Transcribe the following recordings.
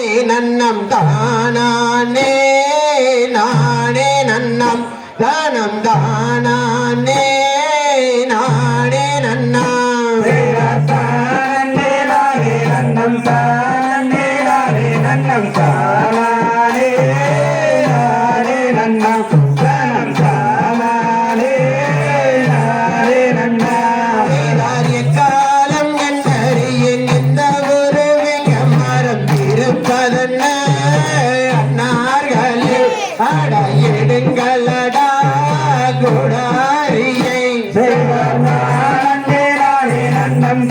நன்னம் தானே நானே நன்னம். தானம் தானே நானே நன்னம். நன்னம் தானே நன்னம் தானே அன்னார்களே அட எடுங்களடா குடாரியை நன்னம்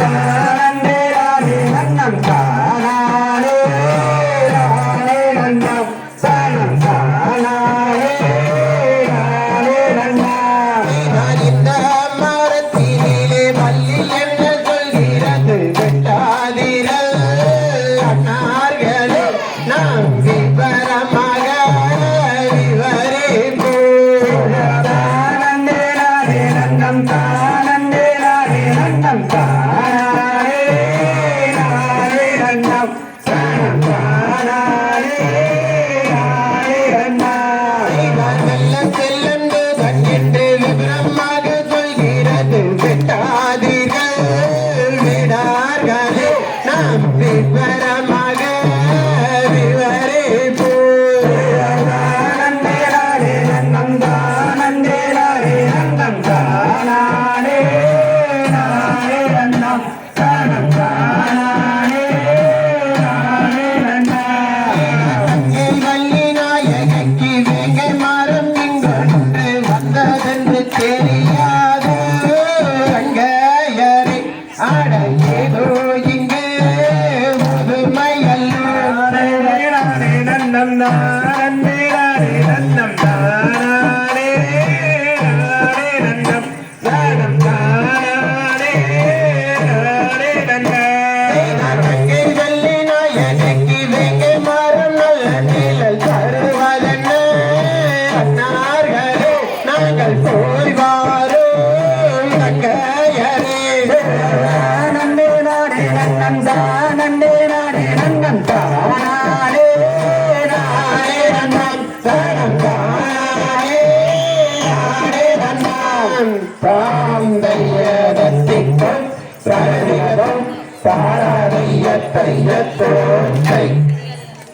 baby. na na தன் தாந்தையத்திற்கும் தரணிகளும் தாராதையத்தையத்தோட்டை